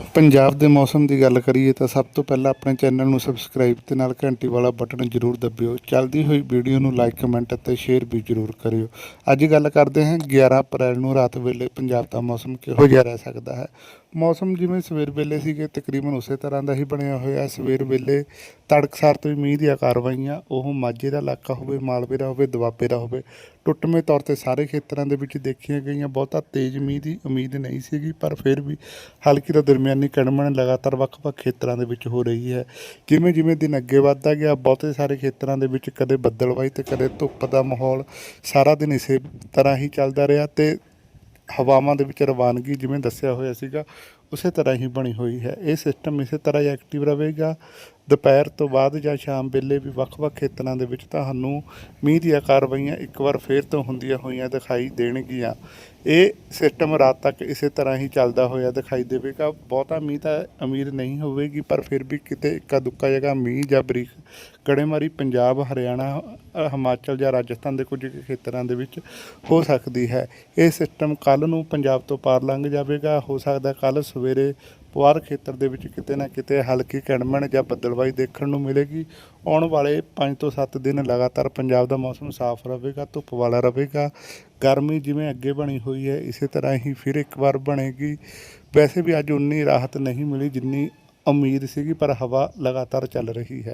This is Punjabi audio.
ਪੰਜਾਬ ਦੇ ਮੌਸਮ ਦੀ ਗੱਲ ਕਰੀਏ ਤਾਂ ਸਭ ਤੋਂ ਪਹਿਲਾਂ ਆਪਣੇ ਚੈਨਲ ਨੂੰ ਸਬਸਕ੍ਰਾਈਬ ਤੇ ਨਾਲ ਘੰਟੀ ਵਾਲਾ ਬਟਨ ਜ਼ਰੂਰ ਦਬਿਓ। ਚੱਲਦੀ ਹੋਈ ਵੀਡੀਓ ਨੂੰ ਲਾਈਕ ਕਮੈਂਟ ਅਤੇ ਸ਼ੇਅਰ ਵੀ ਜ਼ਰੂਰ ਕਰਿਓ। ਅੱਜ ਗੱਲ ਕਰਦੇ ਹਾਂ 11 ਅਪ੍ਰੈਲ ਨੂੰ ਰਾਤ ਵੇਲੇ ਪੰਜਾਬ ਦਾ ਮੌਸਮ ਕਿਹੋ ਜਿਹਾ ਰਹਿ ਸਕਦਾ ਹੈ? ਮੌਸਮ ਜਿਵੇਂ ਸਵੇਰ ਵੇਲੇ ਸੀਗੇ, ਤਕਰੀਬਨ ਉਸੇ ਤਰ੍ਹਾਂ ਦਾ ਹੀ ਬਣਿਆ ਹੋਇਆ। ਸਵੇਰ ਵੇਲੇ ਤੜਕਸਾਰ ਤੋਂ ਹੀ ਮੀਂਹ ਦੀਆਂ ਕਾਰਵਾਈਆਂ, ਉਹ ਮਾਝੇ ਦਾ ਇਲਾਕਾ ਹੋਵੇ, ਮਾਲਵੇ ਦਾ ਹੋਵੇ, ਦੁਆਬੇ ਦਾ ਹੋਵੇ, ਟੁੱਟਵੇਂ ਤੌਰ ਤੇ ਸਾਰੇ ਖੇਤਰਾਂ ਦੇ ਵਿੱਚ ਦੇਖੀਆਂ ਗਈਆਂ, ਬਹੁਤਾ ਤੇਜ਼ ਮੀਂਹ ਦੀ ਉਮੀਦ ਨਹੀਂ ਸੀਗੀ, ਪਰ ਫਿਰ ਵੀ ਹਲਕੀ ਤੋਂ ਦਰਮਿਆਨੀ ਕਣਮਣ ਲਗਾਤਾਰ ਵੱਖ-ਵੱਖ ਖੇਤਰਾਂ ਦੇ ਵਿੱਚ ਹੋ ਰਹੀ ਹੈ। ਜਿਵੇਂ ਜਿਵੇਂ ਦਿਨ ਅੱਗੇ ਵੱਧਦਾ ਗਿਆ, ਬਹੁਤੇ ਸਾਰੇ ਖੇਤਰਾਂ ਦੇ ਵਿੱਚ ਕਦੇ ਬੱਦਲਵਾਈ ਤੇ ਕਦੇ ਧੁੱਪ ਦਾ ਮਾਹੌਲ, ਸਾਰਾ ਦਿਨ ਇਸੇ ਤਰ੍ਹਾਂ ਹੀ ਚੱਲਦਾ ਰਿਹਾ ਤੇ ਹਵਾਵਾਂ ਦੇ ਵਿੱਚ ਰਵਾਨਗੀ ਜਿਵੇਂ ਦੱਸਿਆ ਹੋਇਆ ਸੀਗਾ, ਉਸੇ ਤਰ੍ਹਾਂ ਹੀ ਬਣੀ ਹੋਈ ਹੈ। ਇਹ ਸਿਸਟਮ ਇਸੇ ਤਰ੍ਹਾਂ ਹੀ ਐਕਟਿਵ ਰਹੇਗਾ। ਦੁਪਹਿਰ ਤੋਂ ਬਾਅਦ ਜਾਂ ਸ਼ਾਮ ਵੇਲੇ ਵੀ ਵੱਖ-ਵੱਖ ਖੇਤਰਾਂ ਦੇ ਵਿੱਚ ਤੁਹਾਨੂੰ ਮੀਂਹ ਦੀਆਂ ਕਾਰਵਾਈਆਂ ਇੱਕ ਵਾਰ ਫੇਰ ਤੋਂ ਹੁੰਦੀਆਂ ਹੋਈਆਂ ਦਿਖਾਈ ਦੇਣਗੀਆਂ। ਇਹ ਸਿਸਟਮ ਰਾਤ ਤੱਕ ਇਸੇ ਤਰ੍ਹਾਂ ਹੀ ਚੱਲਦਾ ਹੋਇਆ ਦਿਖਾਈ ਦੇਵੇਗਾ ਬਹੁਤਾ ਮੀਂਹ ਤਾਂ ਅਮੀਰ ਨਹੀਂ ਹੋਵੇਗੀ, ਪਰ ਫਿਰ ਵੀ ਕਿਤੇ ਇੱਕਾ ਦੁੱਕਾ ਜਗ੍ਹਾ ਮੀਂਹ ਜਾਂ ਬਰੀਕ ਗੜੇਮਾਰੀ ਪੰਜਾਬ, ਹਰਿਆਣਾ ਹਿਮਾਚਲ ਜਾਂ ਰਾਜਸਥਾਨ ਦੇ ਕੁਝ ਖੇਤਰਾਂ ਦੇ ਵਿੱਚ ਹੋ ਸਕਦੀ ਹੈ। ਇਹ ਸਿਸਟਮ ਕੱਲ ਨੂੰ ਪੰਜਾਬ ਤੋਂ ਪਾਰ ਲੰਘ ਜਾਵੇਗਾ। ਹੋ ਸਕਦਾ ਕੱਲ ਸਵੇਰੇ ਪੁਆਰ ਖੇਤਰ ਦੇ ਵਿੱਚ ਕਿਤੇ ਨਾ ਕਿਤੇ ਹਲਕੀ ਕਣਮਣ ਜਾਂ ਬੱਦਲਵਾਈ ਦੇਖਣ ਨੂੰ ਮਿਲੇਗੀ। ਆਉਣ ਵਾਲੇ 5 ਤੋਂ 7 ਦਿਨ ਲਗਾਤਾਰ ਪੰਜਾਬ ਦਾ ਮੌਸਮ ਸਾਫ਼ ਰਹੇਗਾ, ਧੁੱਪ ਵਾਲਾ ਰਹੇਗਾ, ਗਰਮੀ ਜਿਵੇਂ ਅੱਗੇ ਬਣੀ ਹੋਈ ਹੈ, ਇਸੇ ਤਰ੍ਹਾਂ ਹੀ ਫਿਰ ਇੱਕ ਵਾਰ ਬਣੇਗੀ। ਵੈਸੇ ਵੀ ਅੱਜ ਉਨੀ ਰਾਹਤ ਨਹੀਂ ਮਿਲੀ ਜਿੰਨੀ ਉਮੀਦ ਸੀਗੀ, ਪਰ ਹਵਾ ਲਗਾਤਾਰ ਚੱਲ ਰਹੀ ਹੈ।